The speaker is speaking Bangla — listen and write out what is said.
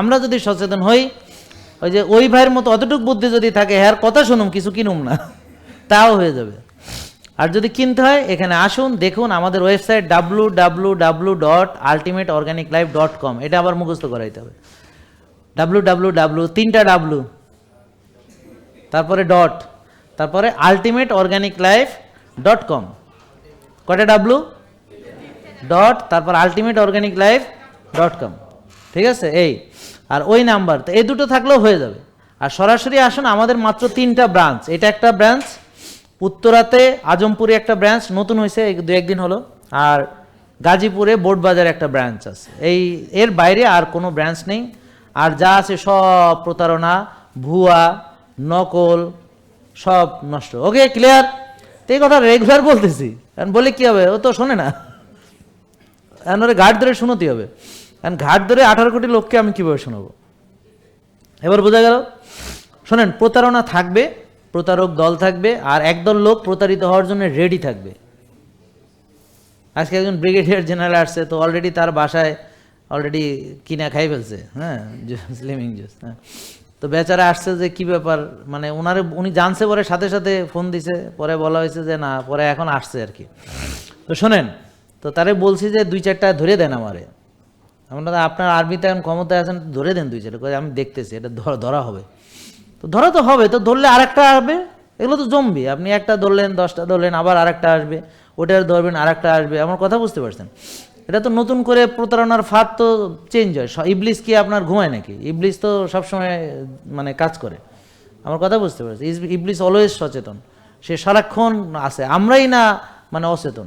আমরা যদি সচেতন হই, ওই যে ওই ভাইয়ের মতো অতটুক বুদ্ধি যদি থাকে হ্যার কথা শুনুম, কিছু কিনুম না, তাও হয়ে যাবে। আর যদি কিনতে হয়, এখানে আসুন, দেখুন আমাদের website W W W dot ultimate organic life dot com এটা আবার মুখস্থ করাইতে হবে। ডাব্লু ডাব্লু ডাব্লু তিনটা ডাব্লু, তারপরে ডট, তারপরে ultimate organic life dot com কটা ডাব্লু? ডট, তারপর ultimate organic life dot com ঠিক আছে? এই। আর ওই নাম্বার, তো এই দুটো থাকলেও হয়ে যাবে। আর সরাসরি আসুন, আমাদের মাত্র তিনটা ব্রাঞ্চ। এটা একটা ব্রাঞ্চ, উত্তরাতে আজমপুরে একটা ব্রাঞ্চ, নতুন হয়েছে দু একদিন হলো। আর গাজীপুরে বোর্ডবাজারে একটা ব্রাঞ্চ আছে। এই, এর বাইরে আর কোনো ব্রাঞ্চ নেই। আর যা আছে সব প্রতারণা, ভুয়া, নকল, সব নষ্ট। ওকে ক্লিয়ার তো এই কথা রেগুলার বলতেছি। বলে কি হবে? ও তো শোনে না। ওরে ঘাট ধরে শুনোতে হবে। কারণ ঘাট ধরে আঠারো কোটি লোককে আমি কীভাবে শোনাবো? এবার বোঝা গেল, শোনেন, প্রতারণা থাকবে, প্রতারক দল থাকবে, আর একদল লোক প্রতারিত হওয়ার জন্য রেডি থাকবে। আজকে একজন ব্রিগেডিয়ার জেনারেল আসছে, তো অলরেডি তার বাসায় অলরেডি কিনা খাই ফেলছে হ্যাঁ স্লিমিং জুস হ্যাঁ। তো বেচারা আসছে যে কি ব্যাপার মানে ওনারে উনি জানছে পরে, সাথে সাথে ফোন দিছে, পরে বলা হয়েছে যে না, পরে এখন আসছে আর কি। তো শোনেন, তো তারে বলছি যে দুই চারটা ধরে দেন আমারে। আমরা আপনার আর্মিতে এখন ক্ষমতায় আছেন ধরে দেন দুই কই আমি দেখতেছি, এটা ধর- হবে। তো ধরা তো হবে, তো ধরলে আরেকটা আসবে। এগুলো তো জমবি, আপনি একটা ধরলেন, দশটা ধরলেন, আবার আরেকটা আসবে ওটার ধরবেন, আরেকটা আসবে। আমার কথা বুঝতে পারছেন? এটা তো নতুন করে প্রতারণার ফাঁদ তো চেঞ্জ হয়। ইবলিস কি আপনার ঘুমায় নাকি? ইবলিস তো সবসময় মানে কাজ করে। আমার কথা বুঝতে পারছি ইবলিস অলওয়েজ সচেতন। সে সারাক্ষণ আছে, আমরাই না মানে অচেতন।